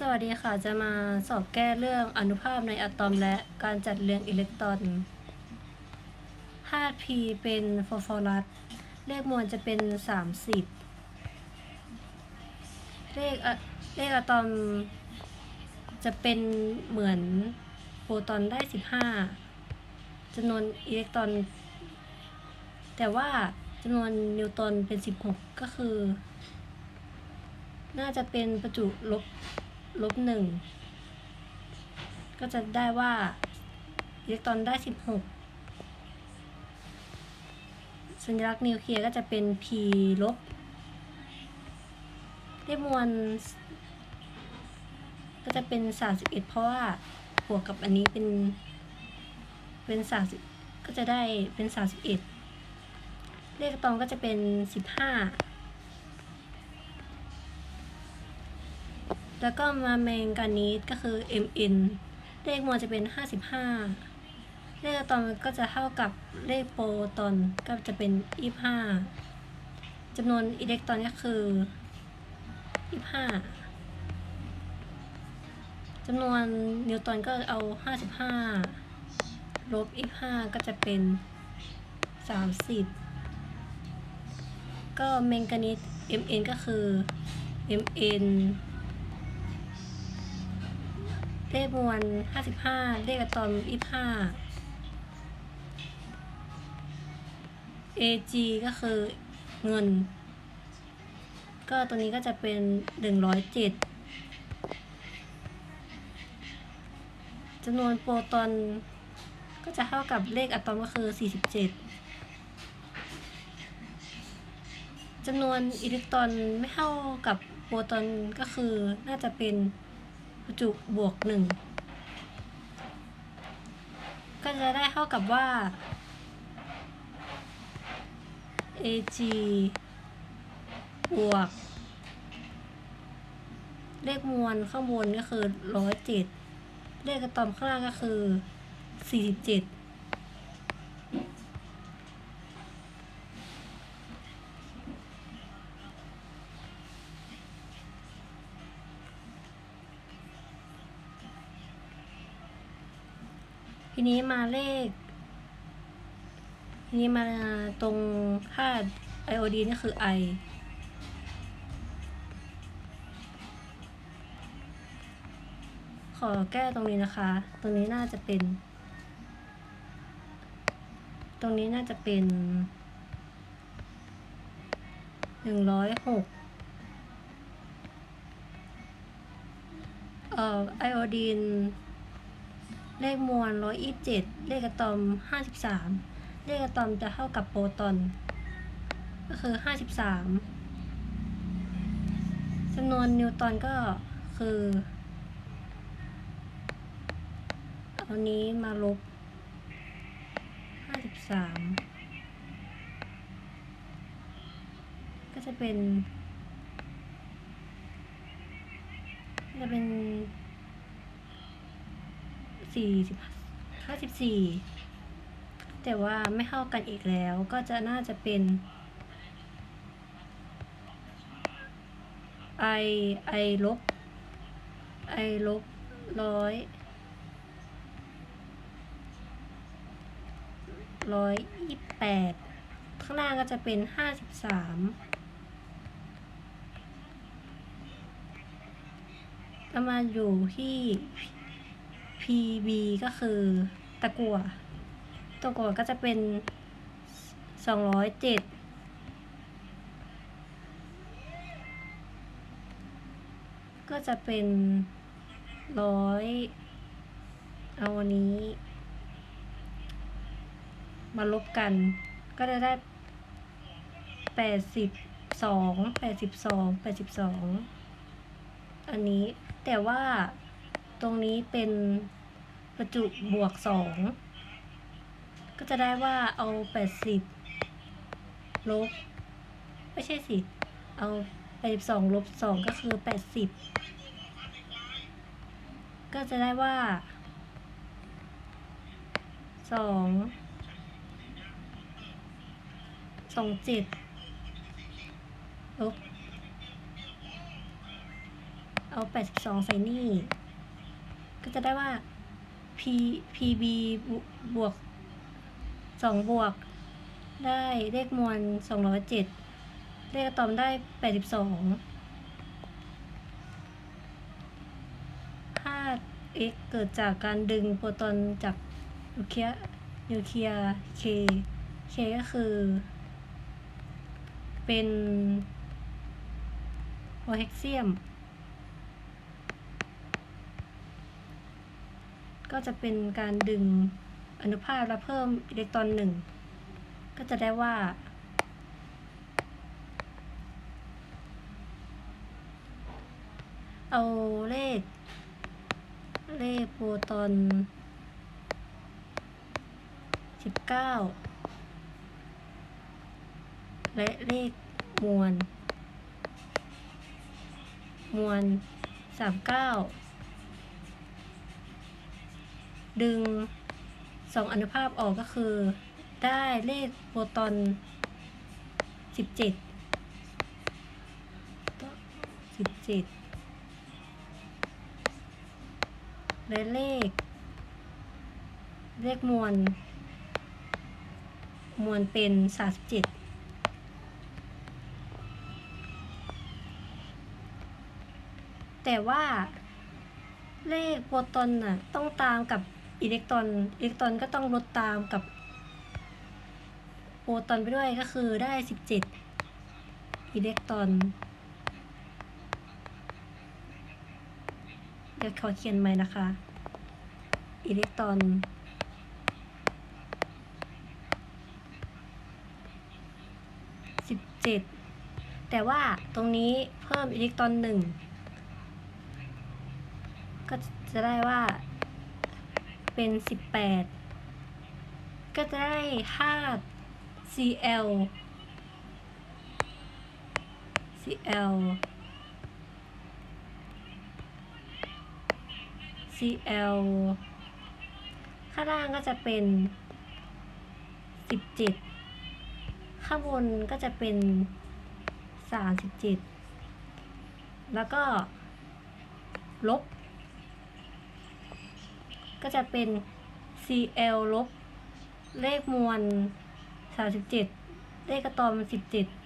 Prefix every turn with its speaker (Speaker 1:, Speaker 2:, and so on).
Speaker 1: สวัสดีค่ะ จะมาสอบแก้เรื่องอนุภาคในอะตอมและการจัดเรียงอิเล็กตรอนธาตุ P เป็นฟอสฟอรัส เลขมวลจะเป็น 30 เลขอะเลขอะตอมจะเป็นเหมือนโปรตอนได้ 15จำนวนอิเล็กตรอน แต่ว่าจำนวนนิวตรอนเป็น 16 ก็คือ น่าจะเป็นประจุลบ ลบหนึ่งก็จะได้ว่าอิเล็กตรอนได้สิบหกสัญลักษณ์นิวเคลียร์ก็จะเป็น p ลบได้มวล ก็จะเป็นสามสิบเอ็ดเพราะว่าบวกกับอันนี้เป็น เป็นสามสิบก็จะได้เป็นสามสิบเอ็ดเลขตองก็จะเป็นสิบห้า แล้วก็มาแมงกานีสก็คือ Mn เลขมวลจะเป็น 55 เลขอะตอมก็จะเท่ากับเลขโปรตอนก็จะเป็น 25จำนวนอิเล็กตรอนก็คือ 25จำนวนนิวตรอนก็เอา 55ลบ25 ก็จะเป็น 30 ก็แมงกานีส Mn ก็คือ Mn เลขมวล55เลขอะตอม25 Ag ก็คือเงิน ก็ตัวนี้ก็จะเป็น107จำนวนโปรตอนก็จะเท่ากับเลขอะตอมก็คือ 47จำนวนอิเล็กตรอนไม่เท่ากับโปรตอนก็คือน่าจะเป็น ประจุบวกหนึ่งก็จะได้เท่ากับว่า Ag บวก เลขมวลข้างบนก็คือร้อยเจ็ดเลขอะตอมข้างล่างก็คือสี่สิบเจ็ด ทีนี้มาเลข ทีนี้มาตรงค่าไอโอดีนี่คือ I ขอแก้ตรงนี้นะคะ ตรงนี้น่าจะเป็น ตรงนี้น่าจะเป็นหนึ่งร้อยหกเอ่อไอโอดีน เลขมวลร้อยยี่สิบเจ็ดเลขอะตอมห้าสิบสามเลขอะตอมจะเท่ากับโปรตอน ก็คือห้าสิบสามจำนวนนิวตอนก็คือเอานี้มาลบห้าสิบสามก็จะเป็น จะเป็น สี่สิบห้าสิบสี่แต่ว่าไม่เท่ากันอีกแล้วก็จะน่าจะเป็น i i ลบ i ลบร้อยร้อยยี่แปดข้างล่าก็จะเป็นห้าสิบสามก็มาอยู่ที่ PB ก็คือตะกั่วตะกั่วก็จะเป็นสองร้อยเจ็ดก็จะเป็นร้อยเอาอันนี้ มาลบกัน ก็จะได้แปดสิบสองแปดสิบสองแปดสิบสองอันนี้แต่ว่า ตรงนี้เป็นประจุบวกสองก็จะได้ว่าเอาแปดสิบลบ ไม่ใช่สิ เอาแปดสิบสองลบสองก็คือแปดสิบก็จะได้ว่าสองสองจ็ดลบเอาแปดสิบสองใส่นี่ ก็จะได้ว่า p pb บวกสองบวก ได้เลขมวลสองร้อยเจ็ดเลขอะตอมได้แปดสิบสองถ้า x เกิดจากการดึงโปรตอนจากนิวเคลียร์นิวเคลียร์ k k ก็คือ เป็นโพแทสเซียม ก็จะเป็นการดึงอนุภาคและเพิ่มอิเล็กตรอนหนึ่งก็จะได้ว่า เอาเลข เลขโปรตอนสิบเก้าและเลขมวล มวลสามเก้า ดึงสองอนุภาพออกก็คือ ได้เลขโปรตอนสิบเจ็ดสิบเจ็ดและเลข เลขมวล มวลเป็นสามสิบเจ็ดแต่ว่าเลขโปรตอนน่ะต้องตามกับ อิเล็กตรอนอิเล็กตรอนก็ต้องลดตามกับโปรตอนไปด้วยก็คือได้ 17 อิเล็กตรอนเดี๋ยวขอเขียนใหม่นะคะ อิเล็กตรอน17แต่ว่าตรงนี้เพิ่มอิเล็กตรอนหนึ่งก็จะได้ว่า เป็น 18 ก็จะได้5 Cl Cl Cl ข้างล่างก็จะเป็น 17 ข้างบนก็จะเป็น 37 แล้วก็ลบ ก็จะเป็น Cl ลบเลขมวล37 เลขกระตอม17